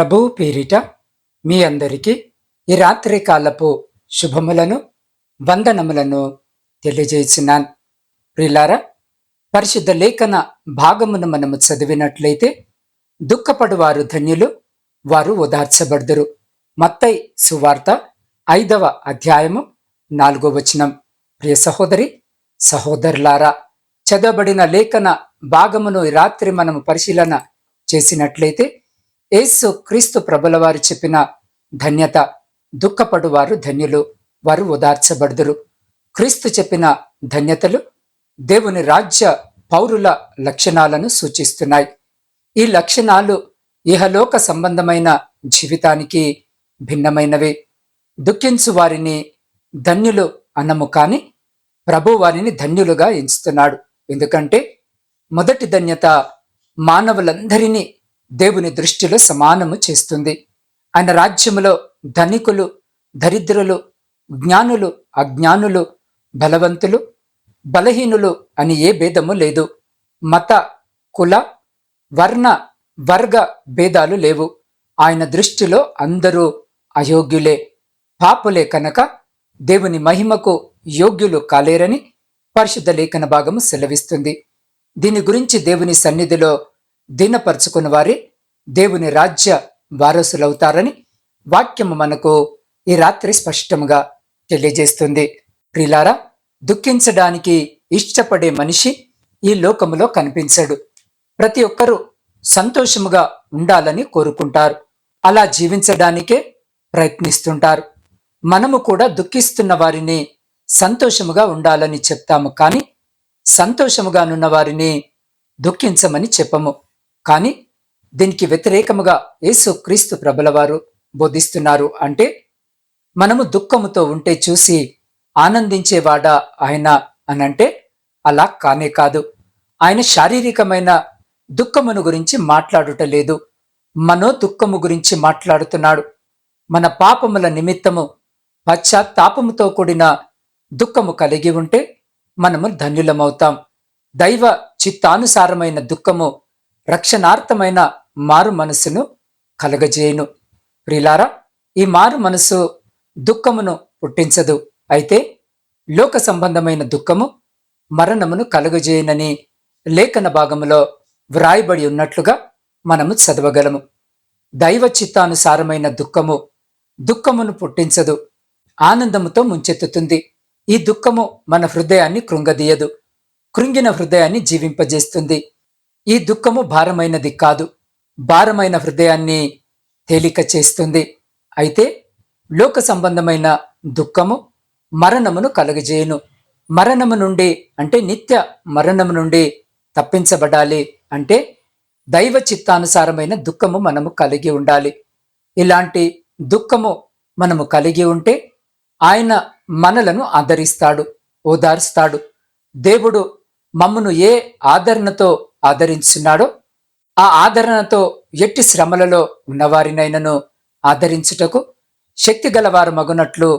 ప్రభువు పేరిట మీ అందరికీ ఈ రాత్రి కాలపు శుభములను వందనములను తెలియజేసినాన్ ప్రిలారా పరిశుద్ధ లేఖన భాగమును మనము చదివినట్లయితే దుఃఖపడువారు ధన్యులు వారు ఓదార్చబడదురు. మత్తై సువార్త ఐదవ అధ్యాయము నాలుగో వచనం. ప్రియ సహోదరి సహోదరులారా చదవబడిన లేఖన భాగమును ఈ రాత్రి మనము పరిశీలన చేసినట్లయితే యేసు క్రీస్తు ప్రభుల వారు చెప్పిన ధన్యత దుఃఖపడువారు ధన్యులు వారు ఉదార్చబడుదురు క్రీస్తు చెప్పిన ధన్యతలు దేవుని రాజ్య పౌరుల లక్షణాలను సూచిస్తున్నాయి. ఈ లక్షణాలు ఇహలోక సంబంధమైన జీవితానికి భిన్నమైనవి. దుఃఖించు వారిని ధన్యులు అన్నము కాని ప్రభు వారిని ధన్యులుగా ఎంచుతున్నాడు. ఎందుకంటే మొదటి ధన్యత మానవులందరినీ దేవుని దృష్టిలో సమానము చేస్తుంది. ఆయన రాజ్యములో ధనికులు దరిద్రులు జ్ఞానులు అజ్ఞానులు బలవంతులు బలహీనులు అని ఏ భేదము లేదు. మత కుల వర్ణ వర్గ భేదాలు లేవు. ఆయన దృష్టిలో అందరూ అయోగ్యులే. పాపులే కనుక దేవుని మహిమకు యోగ్యులు కాలేరని పరిశుద్ధ లేఖన భాగము సెలవిస్తుంది. దీని గురించి దేవుని సన్నిధిలో దీనపరుచుకున్న వారే దేవుని రాజ్య వారసులవుతారని వాక్యము మనకు ఈ రాత్రి స్పష్టంగా తెలియజేస్తుంది. ప్రిలారా దుఃఖించడానికి ఇష్టపడే మనిషి ఈ లోకములో కనిపించడు. ప్రతి ఒక్కరూ సంతోషముగా ఉండాలని కోరుకుంటారు. అలా జీవించడానికే ప్రయత్నిస్తుంటారు. మనము కూడా దుఃఖిస్తున్న వారిని సంతోషముగా ఉండాలని చెప్తాము కానీ సంతోషముగానున్న వారిని దుఃఖించమని చెప్పము. కానీ దీనికి వ్యతిరేకముగా యేసు క్రీస్తు ప్రభులవారు బోధిస్తున్నారు అంటే మనము దుఃఖముతో ఉంటే చూసి ఆనందించేవాడా ఆయన అనంటే అలా కానే కాదు. ఆయన శారీరకమైన దుఃఖమును గురించి మాట్లాడుట లేదు. మనో దుఃఖము గురించి మాట్లాడుతున్నాడు. మన పాపముల నిమిత్తము పశ్చాత్తాపముతో కూడిన దుఃఖము కలిగి ఉంటే మనము ధన్యులమవుతాం. దైవ చిత్తానుసారమైన దుఃఖము రక్షణార్థమైన మారు మనస్సును కలగజేయును. ప్రిలారా ఈ మారు మనసు దుఃఖమును పుట్టించదు. అయితే లోక సంబంధమైన దుఃఖము మరణమును కలుగజేయనని లేఖన భాగములో వ్రాయబడి ఉన్నట్లుగా మనము చదవగలము. దైవ చిత్తానుసారమైన దుఃఖము దుఃఖమును పుట్టించదు. ఆనందముతో ముంచెత్తుతుంది. ఈ దుఃఖము మన హృదయాన్ని కృంగదీయదు. కృంగిన హృదయాన్ని జీవింపజేస్తుంది. ఈ దుఃఖము భారమైనది కాదు. భారమైన హృదయాన్ని తేలిక చేస్తుంది. అయితే లోక సంబంధమైన దుఃఖము మరణమును కలుగజేయును. మరణము నుండి అంటే నిత్య మరణము నుండి తప్పించబడాలి అంటే దైవ చిత్తానుసారమైన దుఃఖము మనము కలిగి ఉండాలి. ఇలాంటి దుఃఖము మనము కలిగి ఉంటే ఆయన మనలను ఆదరిస్తాడు ఓదార్స్తాడు. దేవుడు మమ్మను ఏ ఆదరణతో ఆదరించున్నాడో ఆ ఆదరణతో ఎట్టి శ్రమలలో ఉన్నవారినైనను ఆదరించుటకు శక్తి గలవారు మగునట్లు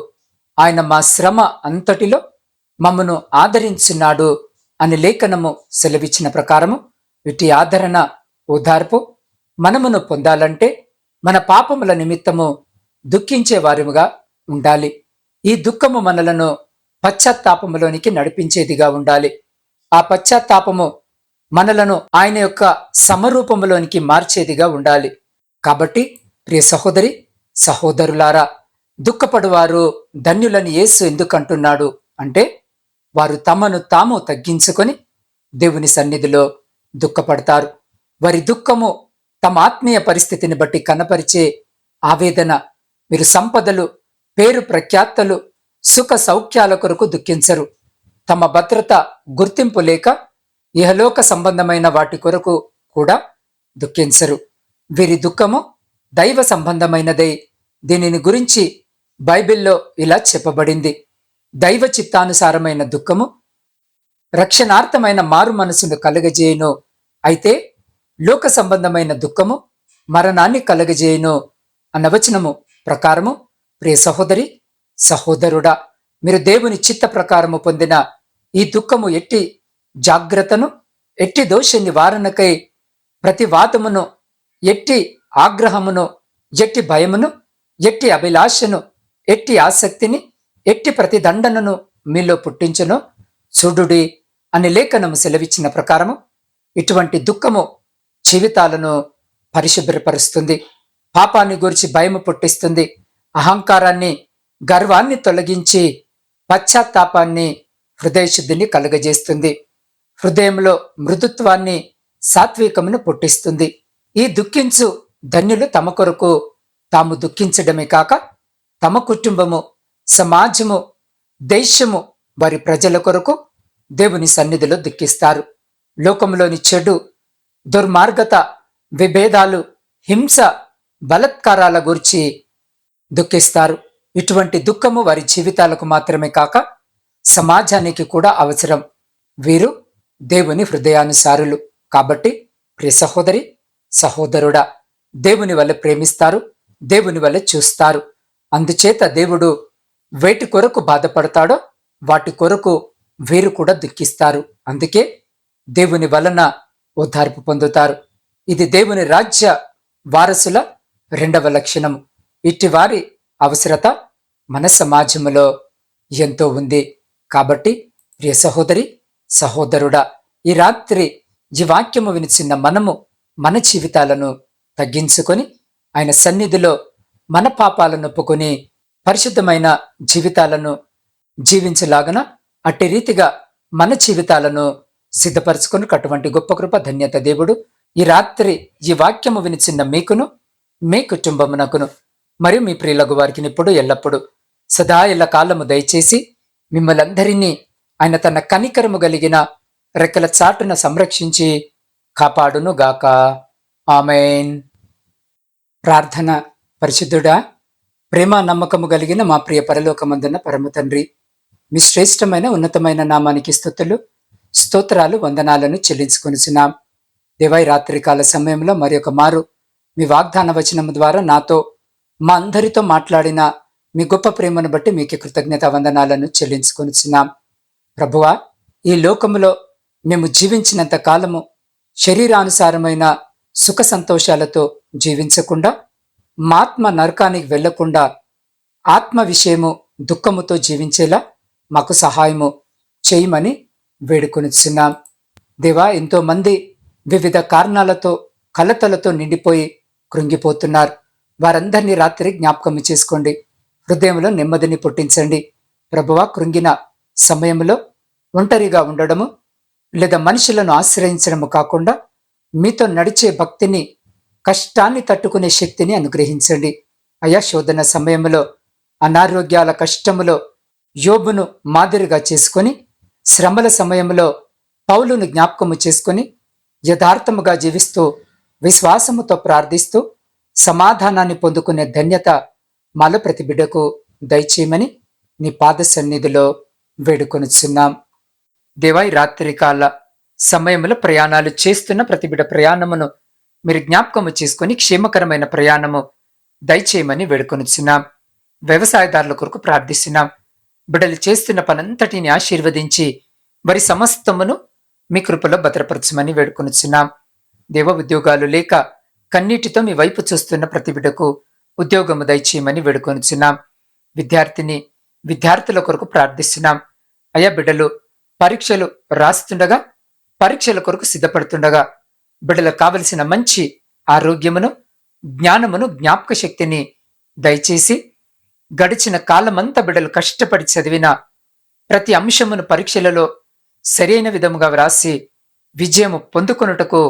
ఆయన మా శ్రమ అంతటిలో మమ్మను ఆదరించున్నాడు అని లేఖనము సెలవిచ్చిన ప్రకారము వీటి ఆదరణ ఓదార్పు మనమును పొందాలంటే మన పాపముల నిమిత్తము దుఃఖించే వారిముగా ఉండాలి. ఈ దుఃఖము మనలను పశ్చాత్తాపములోనికి నడిపించేదిగా ఉండాలి. ఆ పశ్చాత్తాపము మనలను ఆయన యొక్క సమరూపంలోనికి మార్చేదిగా ఉండాలి. కాబట్టి ప్రియ సహోదరి సహోదరులారా దుఃఖపడువారు ధన్యులని యేసు ఎందుకంటున్నాడు అంటే వారు తమను తాము తగ్గించుకొని దేవుని సన్నిధిలో దుఃఖపడతారు. వారి దుఃఖము తమ ఆత్మీయ పరిస్థితిని బట్టి కనపరిచే ఆవేదన మీరు సంపదలు పేరు ప్రఖ్యాతలు సుఖ సౌఖ్యాల కొరకు దుఃఖించరు. తమ భద్రత గుర్తింపు లేక ఇహలోక సంబంధమైన వాటి కొరకు కూడా దుఃఖించరు. వీరి దుఃఖము దైవ సంబంధమైనదై. దీనిని గురించి బైబిల్లో ఇలా చెప్పబడింది. దైవ చిత్తానుసారమైన దుఃఖము రక్షణార్థమైన మారు మనసును కలగజేయును. అయితే లోక సంబంధమైన దుఃఖము మరణాన్ని కలగజేయును అన్న వచనము ప్రకారము ప్రియ సహోదరి సహోదరుడా మీరు దేవుని చిత్త ప్రకారము పొందిన ఈ దుఃఖము ఎట్టి జాగ్రత్తను ఎట్టి దోష నివారణకై ప్రతివాదమును ఎట్టి ఆగ్రహమును ఎట్టి భయమును ఎట్టి అభిలాషను ఎట్టి ఆసక్తిని ఎట్టి ప్రతిదండనను మీలో పుట్టించును. చూడుడి అని లేఖనము సెలవిచ్చిన ప్రకారము ఇటువంటి దుఃఖము జీవితాలను పరిశుభ్రపరుస్తుంది. పాపాన్ని గురించి భయము పుట్టిస్తుంది. అహంకారాన్ని గర్వాన్ని తొలగించి పశ్చాత్తాపాన్ని హృదయశుద్ధిని కలుగజేస్తుంది. హృదయంలో మృదుత్వాన్ని సాత్వికమును పుట్టిస్తుంది. ఈ దుఃఖించు ధన్యులు తమ కొరకు తాము దుఃఖించడమే కాక తమ కుటుంబము సమాజము దేశము వారి ప్రజల కొరకు దేవుని సన్నిధిలో దుఃఖిస్తారు. లోకంలోని చెడు దుర్మార్గత విభేదాలు హింస బలత్కారాల గురించి దుఃఖిస్తారు. ఇటువంటి దుఃఖము వారి జీవితాలకు మాత్రమే కాక సమాజానికి కూడా అవసరం. వీరు దేవుని హృదయానుసారులు. కాబట్టి ప్రియ సహోదరి సహోదరుడా దేవుని వల్ల ప్రేమిస్తారు దేవుని వల్ల చూస్తారు. అందుచేత దేవుడు వేటి కొరకు బాధపడతాడో వాటి కొరకు వీరు కూడా దుఃఖిస్తారు. అందుకే దేవుని వలన ఓదార్పు పొందుతారు. ఇది దేవుని రాజ్య వారసుల రెండవ లక్షణం. ఇట్టి అవసరత మన సమాజంలో ఎంతో ఉంది. కాబట్టి ప్రియ సహోదరి సహోదరుడా ఈ రాత్రి ఈ వాక్యము వినిచిన్న మనము మన జీవితాలను తగ్గించుకొని ఆయన సన్నిధిలో మన పాపాలను ఒప్పుకొని పరిశుద్ధమైన జీవితాలను జీవించలాగన అట్టి రీతిగా మన జీవితాలను సిద్ధపరచుకొని అటువంటి గొప్ప కృప ధన్యత దేవుడు ఈ రాత్రి ఈ వాక్యము వినిచిన్న మీకును మీ కుటుంబమునకును మరియు మీ ప్రియులకు వారికి ఇప్పుడు ఎల్లప్పుడూ సదా ఎల్ల కాలము దయచేసి మిమ్మల్ని ఆయన తన కనికరము కలిగిన రెక్కల చాటున సంరక్షించి కాపాడును గాక ఆమెన్. ప్రార్థన పరిశుద్ధుడా ప్రేమ నమ్మకము కలిగిన మా ప్రియ పరలోకమందున్న పరమ తండ్రి మీ శ్రేష్టమైన ఉన్నతమైన నామానికి స్థుతులు స్తోత్రాలు వందనాలను చెల్లించుకొనిచున్నాం. దేవై రాత్రికాల సమయంలో మరి ఒక మారు మీ వాగ్దాన వచనము ద్వారా నాతో మా అందరితో మాట్లాడిన మీ గొప్ప ప్రేమను బట్టి మీకు కృతజ్ఞత వందనాలను చెల్లించుకొనిచున్నాం. ప్రభువా ఈ లోకములో మేము జీవించినంత కాలము శరీరానుసారమైన సుఖ సంతోషాలతో జీవించకుండా మాత్మ నరకానికి వెళ్ళకుండా ఆత్మ విషయము దుఃఖముతో జీవించేలా మాకు సహాయము చేయమని వేడుకొనిచున్నాం. దేవా ఎంతోమంది వివిధ కారణాలతో కలతలతో నిండిపోయి కృంగిపోతున్నారు. వారందరినీ రాత్రి జ్ఞాపకం చేసుకోండి. హృదయంలో నెమ్మదిని పుట్టించండి. ప్రభువా కృంగిన సమయంలో ఒంటరిగా ఉండడము లేదా మనుషులను ఆశ్రయించడము కాకుండా మీతో నడిచే భక్తిని కష్టాన్ని తట్టుకునే శక్తిని అనుగ్రహించండి. అయా శోధన సమయంలో అనారోగ్యాల కష్టములో యోబును మాదిరిగా చేసుకొని శ్రమల సమయంలో పౌలును జ్ఞాపకము చేసుకొని యథార్థముగా జీవిస్తూ విశ్వాసముతో ప్రార్థిస్తూ సమాధానాన్ని పొందుకునే ధన్యత మాలో ప్రతి బిడ్డకు దయచేయమని నీ పాద సన్నిధిలో వేడుకొనుచున్నాం. దేవాయి రాత్రికాల సమయంలో ప్రయాణాలు చేస్తున్న ప్రతిబిడ ప్రయాణమును మీరు జ్ఞాపకము చేసుకుని క్షేమకరమైన ప్రయాణము దయచేయమని వేడుకొనుచున్నాం. వ్యవసాయదారుల కొరకు ప్రార్థిస్తున్నాం. బిడలు చేస్తున్న పనంతటిని ఆశీర్వదించి వారి సమస్తమును మీ కృపలో భద్రపరచమని వేడుకొనుచున్నాం. దేవ ఉద్యోగాలు లేక కన్నీటితో మీ వైపు చూస్తున్న ప్రతి బిడ్డకు ఉద్యోగము దయచేయమని వేడుకొనుచున్నాం. విద్యార్థిని విద్యార్థుల కొరకు ప్రార్థిస్తున్నాం. అయ్యా బిడ్డలు పరీక్షలు రాస్తుండగా పరీక్షల కొరకు సిద్ధపడుతుండగా బిడ్డలకు కావలసిన మంచి ఆరోగ్యమును జ్ఞానమును జ్ఞాపక శక్తిని దయచేసి గడిచిన కాలమంతా బిడ్డలు కష్టపడి చదివిన ప్రతి అంశమును పరీక్షలలో సరైన విధముగా వ్రాసి విజయము పొందుకొనుటకు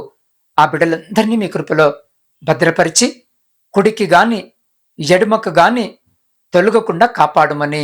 ఆ బిడ్డలందరినీ మీ కృపలో భద్రపరిచి కుడికి గాని ఎడుమకు గాని తొలగకుండా కాపాడమని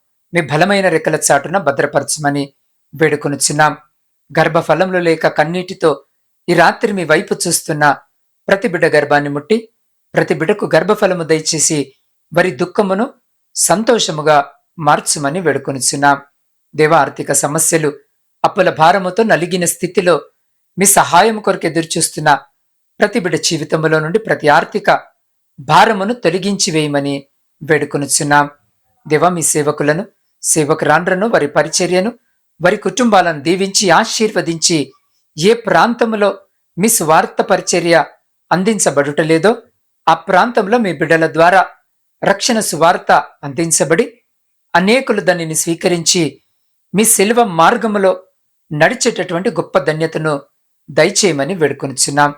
మీ బలమైన రెక్కల చాటున భద్రపరచమని వేడుకొనుచున్నాం గర్భఫలంలో లేక కన్నీటితో ఈ రాత్రి మీ వైపు చూస్తున్న ప్రతి బిడ్డ గర్భాన్ని ముట్టి ప్రతి బిడ్డకు గర్భఫలము దయచేసి వారి దుఃఖమును సంతోషముగా మార్చుమని వేడుకొనుచున్నాం దేవ ఆర్థిక సమస్యలు అప్పుల భారముతో నలిగిన స్థితిలో మీ సహాయం కొరకు ఎదురుచూస్తున్న ప్రతి బిడ్డ జీవితంలో నుండి ప్రతి ఆర్థిక భారమును తొలగించి వేయమని వేడుకొనుచున్నాం దేవ మీ సేవకులను సేవకురాండ్రను వారి పరిచర్యను వారి కుటుంబాలను దీవించి ఆశీర్వదించి ఏ ప్రాంతంలో మీ స్వార్థ పరిచర్య అందించబడుటలేదో ఆ ప్రాంతంలో మీ బిడ్డల ద్వారా రక్షణ సువార్త అందించబడి అనేకులు దానిని స్వీకరించి మీ శిల్వ మార్గములో నడిచేటటువంటి గొప్ప ధన్యతను దయచేయమని వేడుకొనిచున్నాం.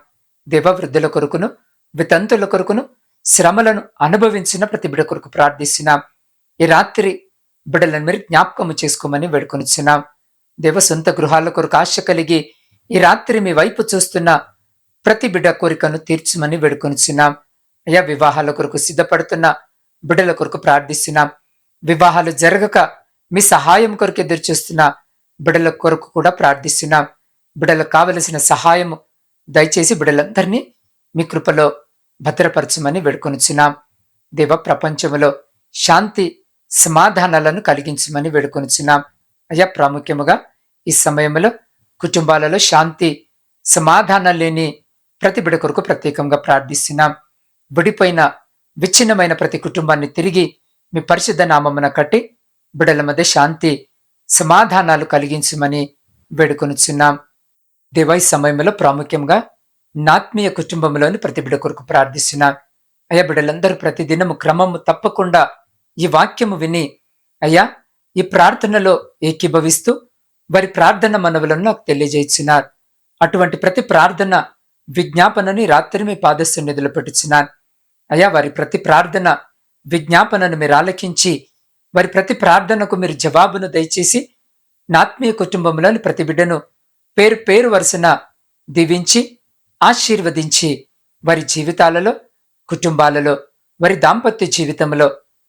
దేవవృద్ధుల కొరకును వితంతుల కొరకును శ్రమలను అనుభవించిన ప్రతి బిడ కొరకు ప్రార్థిస్తున్నాం. ఈ రాత్రి బిడ్డలను మీరు జ్ఞాపకము చేసుకోమని వేడుకొనిచ్చున్నాం దేవ సొంత గృహాల కొరకు ఆశ కలిగి ఈ రాత్రి మీ వైపు చూస్తున్న ప్రతి బిడ్డ కోరికను తీర్చమని వేడుకొనిచున్నాం. అయ్యా వివాహాల కొరకు సిద్ధపడుతున్న బిడ్డల కొరకు ప్రార్థిస్తున్నాం. వివాహాలు జరగక మీ సహాయం కొరకు ఎదురు చూస్తున్న బిడల కొరకు కూడా ప్రార్థిస్తున్నాం. బిడలకు కావలసిన సహాయము దయచేసి బిడ్డలందరినీ మీ కృపలో భద్రపరచమని వేడుకొనిచున్నాం. దేవ ప్రపంచంలో శాంతి సమాధానాలను కలిగించమని వేడుకొనిచున్నాం. అయ్యా ప్రాముఖ్యముగా ఈ సమయంలో కుటుంబాలలో శాంతి సమాధానం లేని ప్రతి బిడ కొరకు ప్రత్యేకంగా ప్రార్థిస్తున్నాం. విడిపోయిన విచ్ఛిన్నమైన ప్రతి కుటుంబాన్ని తిరిగి మీ పరిశుద్ధ నామమున కట్టి బిడల మధ్య శాంతి సమాధానాలు కలిగించమని వేడుకొనిచున్నాం. దేవై సమయంలో ప్రాముఖ్యంగా నాత్మీయ కుటుంబంలోని ప్రతి బిడ కొరకు ప్రార్థిస్తున్నాం. అయ్యా బిడ్డలందరూ ప్రతిదినము క్రమము తప్పకుండా ఈ వాక్యము విని అయ్యా ఈ ప్రార్థనలో ఏకీభవిస్తూ వారి ప్రార్థన మనవులను నాకు తెలియజేయించినారు అటువంటి ప్రతి ప్రార్థన విజ్ఞాపనని రాత్రి మీ నిధులు పెట్టుచున్నాను. అయ్యా వారి ప్రతి ప్రార్థన విజ్ఞాపనను మీరు ఆలకించి వారి ప్రతి ప్రార్థనకు మీరు జవాబును దయచేసి నాత్మీయ కుటుంబంలోని ప్రతి బిడ్డను పేరు పేరు వరుసన దీవించి ఆశీర్వదించి వారి జీవితాలలో కుటుంబాలలో వారి దాంపత్య జీవితంలో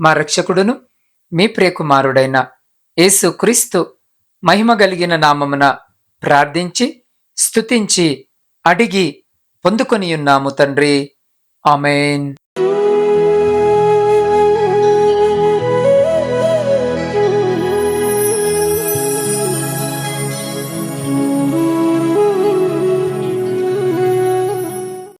మా రక్షకుడును మీ ప్రియకుమారుడైన యేసుక్రీస్తు మహిమ కలిగిన నామమున ప్రార్థించి స్తుతించి అడిగి పొందుకొని ఉన్నాము తండ్రి. ఆమెన్.